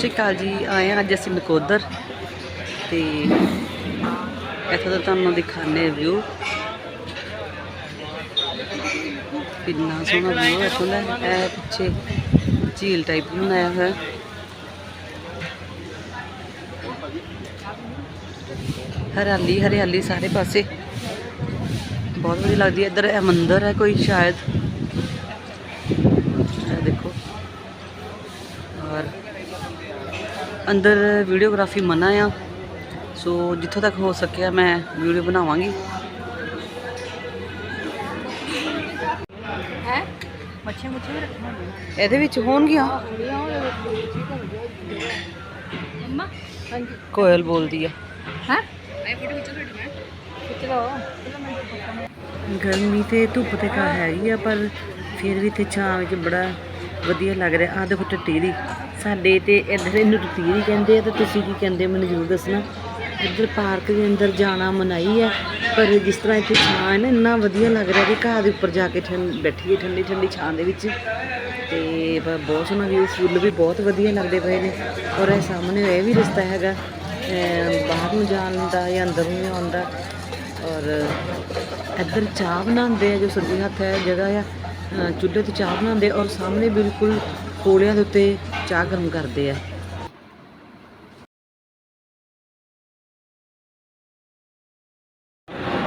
ਸ਼੍ਰੀ ਅਕਾਲ ਜੀ, ਆਏ ਹਾਂ ਅੱਜ ਅਸੀਂ ਨਕੋਦਰ ਤੇ ਇੱਥੋਂ ਦਾ ਤੁਹਾਨੂੰ ਦਿਖਾਣੇ ਵਿਊ ਕਿੰਨਾ ਸੋਹਣਾ ਵਿਊ ਹੈ, ਇੱਥੋਂ ਇਹ ਪਿੱਛੇ ਝੀਲ ਟਾਈਪ ਬਣਾਇਆ ਹੋਇਆ ਹਰਿਆਲੀ ਹਰਿਆਲੀ ਸਾਰੇ ਪਾਸੇ। ਬਹੁਤ ਵਧੀਆ ਲੱਗਦੀ ਹੈ, ਇੱਧਰ ਇਹ ਮੰਦਿਰ ਹੈ ਕੋਈ, ਸ਼ਾਇਦ ਇਹ ਦੇਖੋ ਔਰ ਅੰਦਰ ਵੀਡੀਓਗ੍ਰਾਫੀ ਮਨਾ ਆ। ਸੋ ਜਿੱਥੋਂ ਤੱਕ ਹੋ ਸਕਿਆ ਮੈਂ ਵੀਡੀਓ ਬਣਾਵਾਂਗੀ। ਹੈ? ਮੱਛੀ ਮੁੱਛੀ ਵੀ ਰੱਖਣਾ ਹੁੰਦਾ ਇਹਦੇ ਵਿੱਚ ਹੋਣਗੀਆਂ। ਮੰਮਾ? ਹਾਂਜੀ। ਕੋਇਲ ਬੋਲਦੀ ਆ। ਹੈ? ਮੈਂ ਫੋਟੋ ਖਿੱਚੋ ਤੁਹਾਡੀ ਮੈਂ ਖਿੱਚ ਲਓ। ਚਲੋ ਮੈਂ ਗਰਮੀ ਤੇ ਧੁੱਪ ਤੇ ਕਾ ਹੈ ਹੀ ਆ ਪਰ ਫਿਰ ਵੀ ਤੇ ਛਾਂ ਵਿੱਚ ਬੜਾ ਵਧੀਆ ਲੱਗ ਰਿਹਾ। ਆ ਦੇਖੋ ਟਟੀਰੀ ਸਾਡੇ ਤੇ ਇੱਧਰ ਇਹਨੂੰ ਟਟੀਰੀ ਕਹਿੰਦੇ ਆ ਤੇ ਤੁਸੀਂ ਕੀ ਕਹਿੰਦੇ ਮੈਨੂੰ ਜ਼ਰੂਰ ਦੱਸਣਾ। ਇੱਧਰ ਪਾਰਕ ਦੇ ਅੰਦਰ ਜਾਣਾ ਮਨਾਈ ਹੈ ਪਰ ਜਿਸ ਤਰ੍ਹਾਂ ਇੱਥੇ ਛਾਂ ਹੈ ਨਾ, ਇੰਨਾ ਵਧੀਆ ਲੱਗ ਰਿਹਾ ਕਿ ਘਾਹ ਦੇ ਉੱਪਰ ਜਾ ਕੇ ਠੰਡ ਬੈਠੀਏ ਠੰਡੀ ਠੰਡੀ ਛਾਂ ਦੇ ਵਿੱਚ। ਤੇ ਬਹੁਤ ਸੋਹਣਾ ਵਿਊ ਫੁੱਲ ਵੀ ਬਹੁਤ ਵਧੀਆ ਲੱਗਦੇ ਪਏ ਨੇ। ਔਰ ਇਹ ਸਾਹਮਣੇ ਇਹ ਵੀ ਰਸਤਾ ਹੈਗਾ ਬਾਹਰ ਨੂੰ ਜਾਣ ਦਾ ਜਾਂ ਅੰਦਰ ਨੂੰ ਆਉਣ ਦਾ। ਔਰ ਇੱਧਰ ਚਾਹ ਬਣਾਉਂਦੇ ਆ, ਜੋ ਸੱਜੇ ਹੱਥ ਹੈ, ਜਗ੍ਹਾ ਆ। ਚੁੱਲ੍ਹੇ ਤੇ ਚਾਹ ਬਣਾਉਂਦੇ ਔਰ ਸਾਹਮਣੇ ਬਿਲਕੁਲ ਕੋਲਿਆਂ ਦੇ ਉੱਤੇ ਚਾਹ ਗਰਮ ਕਰਦੇ ਆ।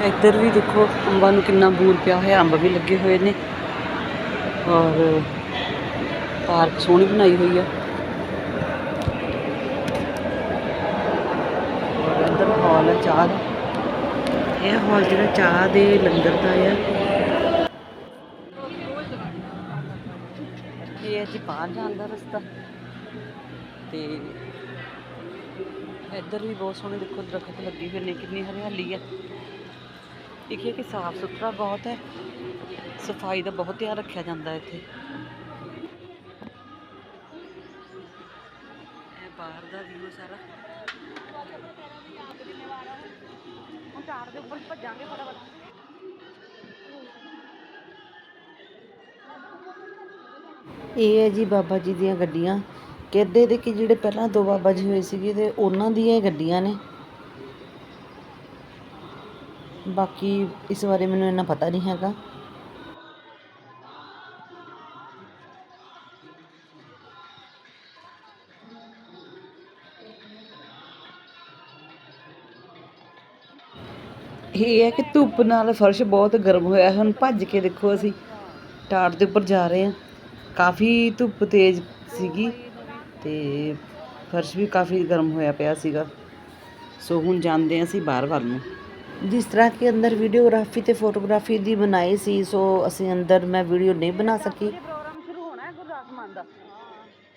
ਇੱਧਰ ਵੀ ਦੇਖੋ ਅੰਬਾਂ ਨੂੰ ਕਿੰਨਾ ਬੂਰ ਪਿਆ ਹੋਇਆ, ਅੰਬ ਵੀ ਲੱਗੇ ਹੋਏ ਨੇ। ਔਰ ਪਾਰਕ ਸੋਹਣੀ ਬਣਾਈ ਹੋਈ ਆ। ਔਰ ਅੰਦਰ ਹਾਲ ਹੈ ਚਾਹ ਦਾ। ਇਹ ਹਾਲ ਜਿਹੜਾ ਚਾਹ ਦੇ ਲੰਗਰ ਦਾ ਆ ਇਹ ਬਾਹਰ ਜਾਣ ਦਾ ਰਸਤਾ। ਤੇ ਇੱਧਰ ਵੀ ਬਹੁਤ ਸੋਹਣੇ ਦੇਖੋ ਦਰਖਤ ਲੱਗੇ ਹੋਏ ਨੇ, ਕਿੰਨੀ ਹਰਿਆਲੀ ਹੈ ਇੱਕ ਇਹ ਕਿ ਸਾਫ਼ ਸੁਥਰਾ ਬਹੁਤ ਹੈ। ਸਫ਼ਾਈ ਦਾ ਬਹੁਤ ਧਿਆਨ ਰੱਖਿਆ ਜਾਂਦਾ ਇੱਥੇ। ਇਹ ਬਾਹਰ ਦਾ ਵਿਊ ਸਾਰਾ। ਚਾਰ ਦੇ ਉੱਪਰ ਭੱਜਾਂਗੇ ਫਟਾਫਟ। ਇਹ ਹੈ ਜੀ ਬਾਬਾ ਜੀ ਦੀਆਂ ਗੱਡੀਆਂ। ਕਹਿੰਦੇ ਦੇ ਕਿ ਜਿਹੜੇ ਪਹਿਲਾਂ ਦੋ ਬਾਬਾ ਜੀ ਹੋਏ ਸੀਗੇ ਤੇ ਉਹਨਾਂ ਦੀਆਂ ਇਹ ਗੱਡੀਆਂ ਨੇ। ਬਾਕੀ ਇਸ ਬਾਰੇ ਮੈਨੂੰ ਇੰਨਾ ਪਤਾ ਨਹੀਂ ਹੈਗਾ। ਇਹ ਹੈ ਕਿ ਧੁੱਪ ਨਾਲ ਫਰਸ਼ ਬਹੁਤ ਗਰਮ ਹੋਇਆ ਹੈ। ਹੁਣ ਭੱਜ ਕੇ ਦੇਖੋ ਅਸੀਂ। ਟਾਟ ਦੇ ਉੱਪਰ ਜਾ ਰਹੇ ਹਾਂ। ਕਾਫੀ ਧੁੱਪ ਤੇਜ਼ ਸੀਗੀ ਤੇ ਫਰਸ਼ ਵੀ ਕਾਫੀ ਗਰਮ ਹੋਇਆ ਪਿਆ ਸੀਗਾ। ਸੋ ਹੁਣ ਜਾਂਦੇ ਹਾਂ ਅਸੀਂ ਬਾਹਰ ਵੱਲ ਨੂੰ। ਜਿਸ ਤਰ੍ਹਾਂ ਕਿ ਅੰਦਰ ਵੀਡੀਓਗ੍ਰਾਫੀ ਤੇ ਫੋਟੋਗ੍ਰਾਫੀ ਦੀ ਬਣਾਈ ਸੀ ਸੋ ਅਸੀਂ ਅੰਦਰ ਮੈਂ ਵੀਡੀਓ ਨਹੀਂ ਬਣਾ ਸਕੀ। ਪ੍ਰੋਗਰਾਮ ਸ਼ੁਰੂ ਹੋਣਾ ਹੈ ਗੁਰਦਾਸ ਮਾਨ ਦਾ?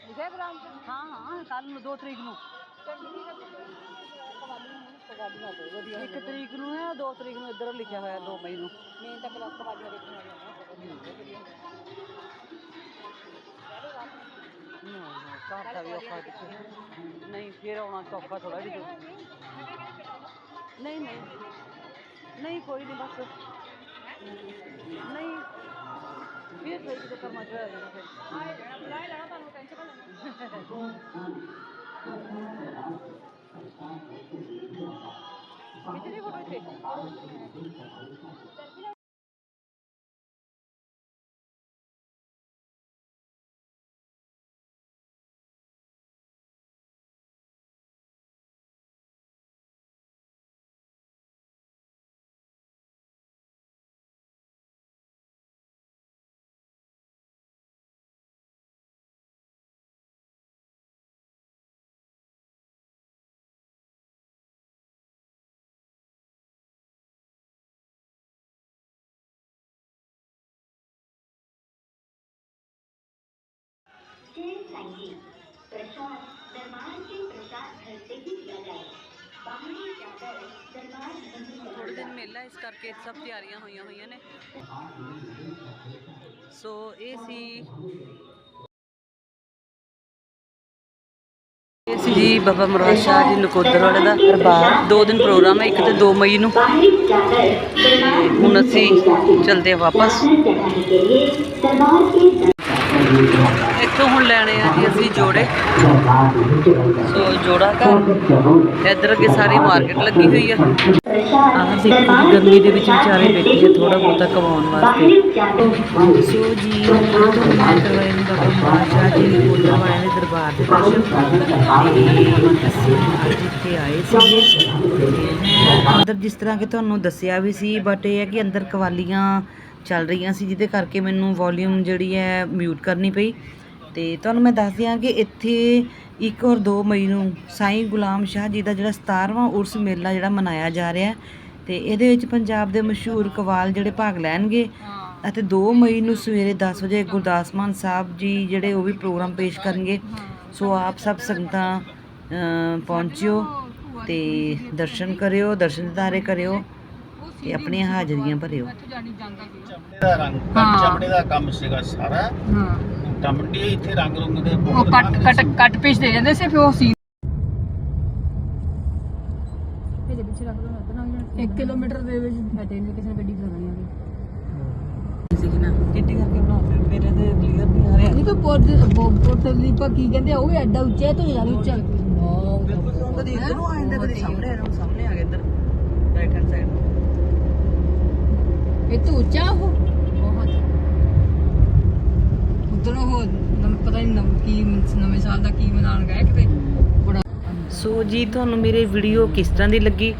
ਲਿਖਿਆ ਪ੍ਰੋਗਰਾਮ? ਹਾਂ ਹਾਂ ਕੱਲ ਨੂੰ 2 ਤਰੀਕ ਨੂੰ। ਇੱਕ ਤਰੀਕ ਨੂੰ ਹੈ 2 ਤਰੀਕ ਨੂੰ ਇੱਧਰ ਲਿਖਿਆ ਹੋਇਆ 2 ਮਈ ਨੂੰ। ਮੇਨ ਤਾਂ ਕਲਾਸ ਕਵਾਲੀਆਂ ਦੇਖਣ ਵਾਲੀਆਂ ਘਰ ਦਾ ਵੀ ਔਖਾ ਕਿੱਥੇ ਨਹੀਂ ਫਿਰ ਆਉਣਾ ਸੌਖਾ ਥੋੜਾ ਵੀ ਨਹੀਂ ਨਹੀਂ ਨਹੀਂ ਕੋਈ ਨਹੀਂ ਬਸ ਨਹੀਂ ਫਿਰ ਸਹੀ ਕਿਤੇ ਕਰਮਾ ਚ ਹੋਇਆ ਜਾਣਾ ਫਿਰ ਹਾਂ ਇਹ ਲੈਣਾ ਲੈ ਲੈਣਾ ਤੁਹਾਨੂੰ ਟੈਨਸ਼ਨ ਨਾ ਲੈਣਾ ਕਿਹਦੀ ਫੋਟੋ ਇੱਥੇ ਦਿਨ ਮੇਲਾ ਇਸ ਕਰਕੇ ਸਭ ਤਿਆਰੀਆਂ ਹੋਈਆਂ ਹੋਈਆਂ ਨੇ ਸੋ ਇਹ ਸੀ ਇਹ ਸੀ ਜੀ ਬਾਬਾ ਮਰਾਦ ਸ਼ਾਹ ਜੀ ਨਕੋਦਰ ਵਾਲੇ ਦਾ ਦਰਬਾਰ ਦੋ ਦਿਨ ਪ੍ਰੋਗਰਾਮ ਹੈ ਇੱਕ ਤੇ 2 ਮਈ ਨੂੰ। ਹੁਣ ਅਸੀਂ ਚਲਦੇ ਹਾਂ ਵਾਪਸ। ਇੱਥੋਂ ਹੁਣ ਲੈਣੇ ਆ ਜੀ ਅਸੀਂ ਜੋੜੇ। ਸੋ ਜੋੜਾ ਘਰ। ਇੱਧਰ ਅੱਗੇ ਸਾਰੀ ਮਾਰਕੀਟ ਲੱਗੀ ਹੋਈ ਆ। ਆਹ ਦੇਖੋ ਗਰਮੀ ਦੇ ਵਿੱਚ ਵਿਚਾਰੇ ਬੈਠੇ ਆ ਥੋੜਾ ਬਹੁਤਾ ਕਮਾਉਣ ਵਾਸਤੇ। ਸੋ ਜੀ ਕਰਵਾਏ ਨੇ ਬਾਬਾ ਜੀ ਦੇ ਕੋਲ ਵਾਲਿਆਂ ਦੇ ਦਰਬਾਰ ਦੇ ਦਰਸ਼ਨ ਤੇ ਆਏ ਸੀਗੇ ਅੰਦਰ ਜਿਸ ਤਰ੍ਹਾਂ ਕਿ ਤੁਹਾਨੂੰ ਦੱਸਿਆ ਵੀ ਸੀ ਬਟ ਇਹ ਹੈ ਕਿ ਅੰਦਰ ਕਵਾਲੀਆਂ ਚੱਲ ਰਹੀਆਂ ਸੀ ਜਿਹਦੇ ਕਰਕੇ ਮੈਨੂੰ ਵੋਲਿਊਮ ਜਿਹੜੀ ਹੈ ਮਿਊਟ ਕਰਨੀ ਪਈ। ਤੇ ਤੁਹਾਨੂੰ ਮੈਂ ਦੱਸ ਦਿਆਂ ਕਿ ਇੱਥੇ 1 ਔਰ 2 ਮਈ ਨੂੰ ਸਾਈਂ ਗੁਲਾਮ ਸ਼ਾਹ ਜੀ ਦਾ ਜਿਹੜਾ 17ਵਾਂ ਉਰਸ ਮੇਲਾ ਜਿਹੜਾ ਮਨਾਇਆ ਜਾ ਰਿਹਾ ਤੇ ਇਹਦੇ ਵਿੱਚ ਪੰਜਾਬ ਦੇ ਮਸ਼ਹੂਰ ਕਵਾਲ ਜਿਹੜੇ ਭਾਗ ਲੈਣਗੇ। ਅਤੇ 2 ਮਈ ਨੂੰ ਸਵੇਰੇ 10 ਵਜੇ ਗੁਰਦਾਸ ਮਾਨ ਸਾਹਿਬ ਜੀ ਜਿਹੜੇ ਉਹ ਵੀ ਪ੍ਰੋਗਰਾਮ ਪੇਸ਼ ਕਰਨਗੇ। ਸੋ ਆਪ ਸਭ ਸੰਗਤਾਂ ਪਹੁੰਚਿਓ ਤੇ ਦਰਸ਼ਨ ਕਰਿਓ ਦਰਸ਼ਨ ਦਿਦਾਰੇ ਕਰਿਓ। ਤੇ ਆਪਣੀਆਂ ਹਾਜ਼ਰੀਆਂ ਭਰਿਓ। ਦਾ ਰੰਗ ਚਮੜੇ ਦਾ ਕੰਮ ਸੀਗਾ ਸਾਰਾ। ਹਾਂ। ਟਮਟੀ ਇੱਥੇ ਰੰਗ ਰੁੰਗ ਦੇ ਉਹ ਬਹੁਤ ਕੱਟ ਕੱਟ। ਕੱਟ ਪੀਸ ਦੇ ਜਾਂਦੇ ਸੀ ਫਿਰ ਉਹ ਸੀ। ਇਹਦੇ ਪਿੱਛੇ ਰੱਖ ਦੋ ਨਾ 1 ਕਿਲੋਮੀਟਰ ਦੇ ਵਿੱਚ। ਬੈਠੇ ਨੇ ਕਿਸੇ ਨੇ ਗੱਡੀ ਚਲਾਉਣੀ ਆ ਸੀ ਨਾ ਕਿੱਡੀ ਕਰਕੇ ਬਣਾ ਫਿਰ ਮੇਰੇ ਤੇ ਕਲੀਅਰ ਨਹੀਂ ਆ ਰਿਹਾ। ਨਹੀਂ ਤਾਂ ਪੋਰਟ ਪੋਰਟ ਲੀਪਾ ਕੀ ਕਹਿੰਦੇ ਆ ਉਹ ਵੀ ਐਡਾ ਉੱਚਾ ਹੈ ਤੋਂ ਜ਼ਿਆਦਾ ਉੱਚਾ। ਕਦੀ ਇੱਧਰ ਨੂੰ ਆ ਜਾਂਦਾ ਕਦੀ ਸਾਹਮਣੇ ਆ ਸਾਹਮਣੇ ਆ ਗਿਆ ਇੱਧਰ। ਰਾਈਟ ਹੈਂਡ ਸਾਈਡ ਇਹ ਤੋਂ ਉੱਚਾ ਉਹ ਬਹੁਤ। ਉਧਰ ਉਹ ਨਮ- ਪਤਾ ਨਹੀਂ ਨਮ, ਕੀ ਨਵੇਂ ਸਾਲ ਦਾ ਕੀ ਮਨਾਉਣ ਗਏ ਕਿਤੇ? ਬੜਾ ਸੋ ਜੀ, ਤੁਹਾਨੂੰ ਮੇਰੇ ਵੀਡੀਓ ਕਿਸ ਤਰ੍ਹਾਂ ਦੀ ਲੱਗੀ?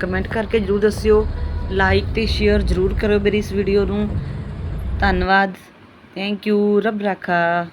ਕਮੈਂਟ ਕਰਕੇ ਜਰੂਰ ਦੱਸਿਓ। ਲਾਈਕ ਤੇ ਸ਼ੇਅਰ ਜਰੂਰ ਕਰੋ ਮੇਰੀ ਇਸ ਵੀਡੀਓ ਨੂੰ। ਧੰਨਵਾਦ। ਥੈਂਕ ਯੂ ਰੱਬ ਰਾਖਾ।